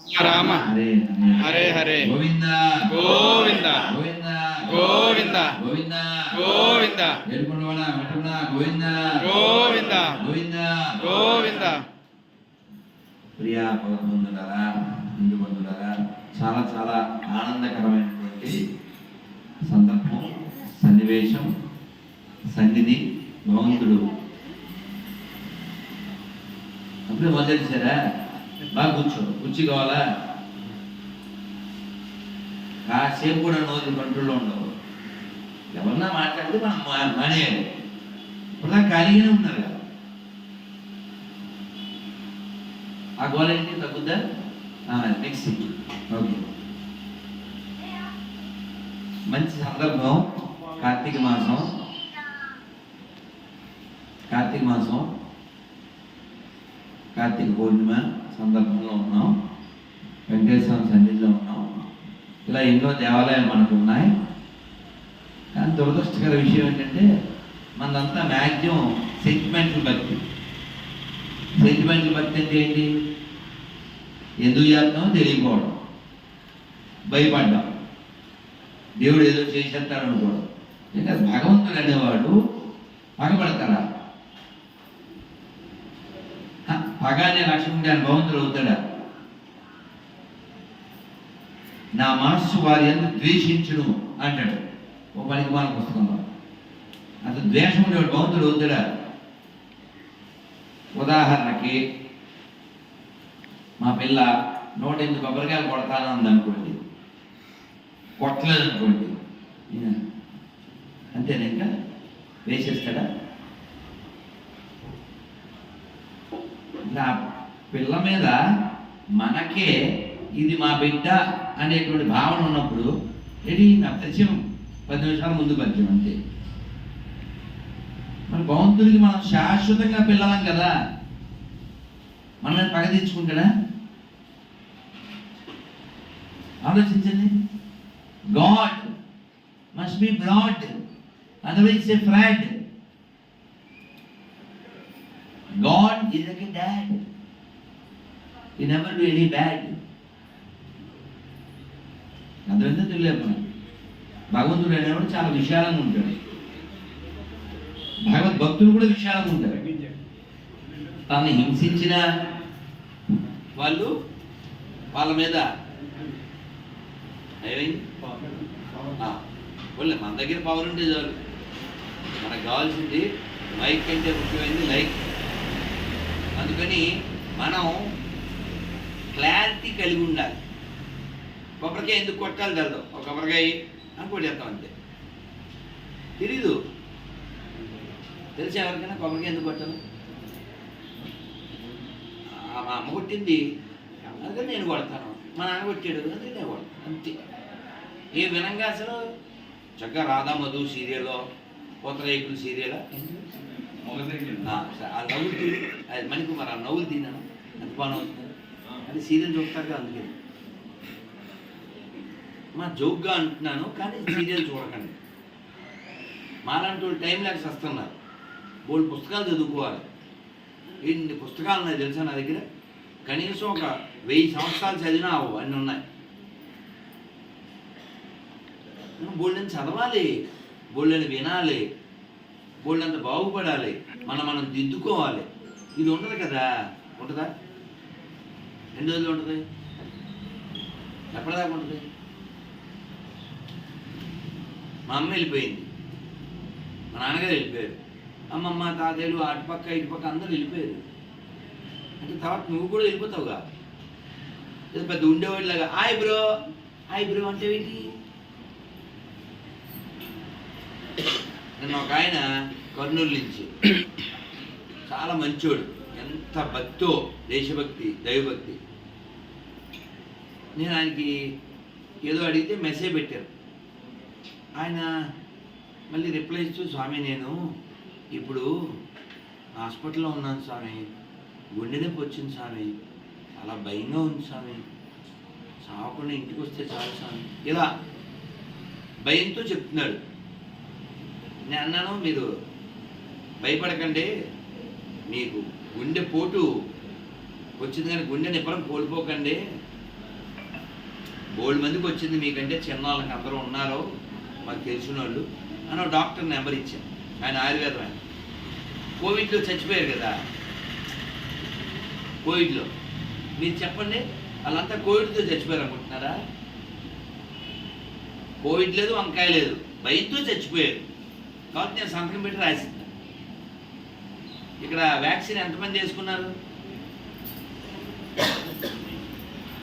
రామ. హరే హరే గోవింద. గోవింద. గోవింద. గోవింద. గోవింద. గోవింద. వెంటనే గోవింద. గోవింద. గోవింద. గోవింద. ప్రియా బంధువులారా హిందూ బంధువులారా చాలా చాలా ఆనందకరమైనటువంటి సందర్భం సన్నివేశం సన్నిధి భగవంతుడు. అప్పుడే మొదలెట్టారా బాగా కూర్చో కూర్చి కావాలా? కాసేపు కూడా నోరు కంట్రోల్లో ఉండవు. ఎవరన్నా మాట్లాడితే మనం మా- మానేయాలి. ఇప్పుడు ఖాళీగానే ఉన్నారు కదా. ఆ గోల్ ఏంటి? తగ్గుద్దా? నెక్స్ట్ ఓకే మంచి సందర్భం. కార్తీక మాసం. కార్తీక మాసం. కార్తీక పూర్ణిమ సందర్భంలో ఉన్నాం. వెంకటేశ్వర సన్నిధిలో ఉన్నాం. ఇలా ఎన్నో దేవాలయాలు మనకు ఉన్నాయి. కానీ దురదృష్టకర విషయం ఏంటంటే మనదంతా మ్యాక్సిమం సెంటిమెంటల్ భక్తి. సెంటిమెంటల్ భక్తి అంటే ఏంటి? ఎందుకు చేస్తామో తెలియకపోవడం. భయపడ్డాం. దేవుడు ఏదో చేసేస్తాడు అనుకోవడం ఇంకా భగవంతుడు అనేవాడు భగపడతారా పగానే పగ అనే భగవంతుడు అవుతాడా నా మనస్సు వారి ఎందుకు ద్వేషించును? అంటాడు. ఓ పనికి మన పుస్తకంలో. అంత ద్వేషం ఉండేవాడు భగవంతుడు అవుతాడా ఉదాహరణకి మా పిల్ల నూట ఎనిమిది కొబ్బరికాయలు కొడతాను అనుకోండి. కొట్టలేదు అనుకోండి అంతేనా ఇంకా? వేసేస్తాడా? నా పిల్ల మీద మనకే ఇది మా బిడ్డ అనేటువంటి భావన ఉన్నప్పుడు రెడీ నా పరిచయం. పది నిమిషాల ముందు పరిచయం అంతే. మరి భగవంతుడికి మనం శాశ్వతంగా పిల్లలం కదా. మనల్ని పగ తెచ్చుకుంటాడా ఆలోచించండి. God must be broad otherwise a fraud. God is like a dad he never do any bad అదంతా తెలియదు మనకి భగవంతుడు అనేవాడు చాలా విశాలంగా ఉంటాడు. భగవద్ భక్తులు కూడా విశాలంగా ఉంటారు. తనని హింసించిన వాళ్ళు వాళ్ళ మీద ఏమైంది? మన దగ్గర పవర్ ఉంటే చాలు. మనకు కావాల్సింది మైక్ అంటే ముఖ్యమైనది లైక్ అందుకని మనం క్లారిటీ కలిగి ఉండాలి. కొబ్బరికాయ ఎందుకు కొట్టాలి తెలదు. ఒక కొబ్బరికాయ అని కొట్టేస్తాం అంతే. తెలీదు. తెలిసి ఎవరికైనా కొబ్బరికాయ ఎందుకు కొట్టాలి? ఆ, మా అమ్మ కొట్టింది. అందుకని నేను కొడతాను. మా నాన్న కొట్టాడు. అందుకని నేను కొడతాను. అంతే. ఏ వినంగా అసలు? చక్కగా రాధా మధు సీరియల్లో పూతరేకులు సీరియల్? ఆ నవ్వులు తీ- అది మణికుమార్ ఆ నవ్వులు తిన్నాను. ఎంత బాగా నవ్వుతుంది అది సీరియల్ చూస్తారు అందుకే. మా జోక్గా అంటున్నాను కానీ సీరియల్ చూడకండి. మాలాంటి వాళ్ళు టైం లేక వస్తున్నారు వాళ్ళు పుస్తకాలు చదువుకోవాలి. ఇన్ని పుస్తకాలు ఉన్నాయి తెలుసా నా దగ్గర? కనీసం ఒక వెయ్యి సంవత్సరాలు చదివినా అవ్వవు అన్నీ ఉన్నాయి. బోళ్ళని చదవాలి. బోళ్ళని వినాలి. వాళ్ళంత బాగుపడాలి. మనం మనం దిద్దుకోవాలి. ఇది ఉండదు కదా? ఉంటుందా? ఎన్ని రోజులు ఉంటుంది? ఎప్పటిదాకా ఉంటుంది? మా అమ్మ వెళ్ళిపోయింది. మా నాన్నగారు వెళ్ళిపోయారు. అమ్మమ్మ తాతయ్యలు అటుపక్క ఇటుపక్క అందరూ వెళ్ళిపోయారు. అంటే తర్వాత నువ్వు కూడా వెళ్ళిపోతావుగా? ఏదో పెద్ద ఉండేవాడిలాగా హాయ్ బ్రో హాయ్ బ్రో అంటే ఏంటి? నిన్న ఒక ఆయన కర్నూలు నుంచి చాలా మంచోడు ఎంత భక్తో దేశభక్తి దైవభక్తి. నేను ఆయనకి ఏదో అడిగితే మెసేజ్ పెట్టారు. ఆయన మళ్ళీ రిప్లై ఇస్తూ స్వామి నేను ఇప్పుడు హాస్పిటల్లో ఉన్నాను స్వామి. గుండె నొప్పి వచ్చింది స్వామి. చాలా భయంగా ఉంది స్వామి. చావకుండా ఇంటికి వస్తే చాలు స్వామి. ఇలా భయంతో చెప్తున్నాడు. నేను అన్నాను మీరు భయపడకండి. మీకు గుండె పోటు వచ్చింది కానీ గుండె ఎప్పుడు కోల్పోకండి. బోల్డ్ మందికి వచ్చింది మీకంటే చిన్న వాళ్ళకి అందరూ ఉన్నారో. మాకు తెలిసిన వాళ్ళు అని డాక్టర్ నెంబర్ ఇచ్చాను. ఆయన ఆయుర్వేదం ఆయన. కోవిడ్లో చచ్చిపోయారు కదా. కోవిడ్లో. మీరు చెప్పండి వాళ్ళంతా కోవిడ్తో చచ్చిపోయారు అనుకుంటున్నారా? కోవిడ్ లేదు వంకాయ లేదు. భయంతో చచ్చిపోయారు. కాబట్టి నేను సంతకం పెట్టి రాసింది ఇక్కడ వ్యాక్సిన్ ఎంతమంది వేసుకున్నారు?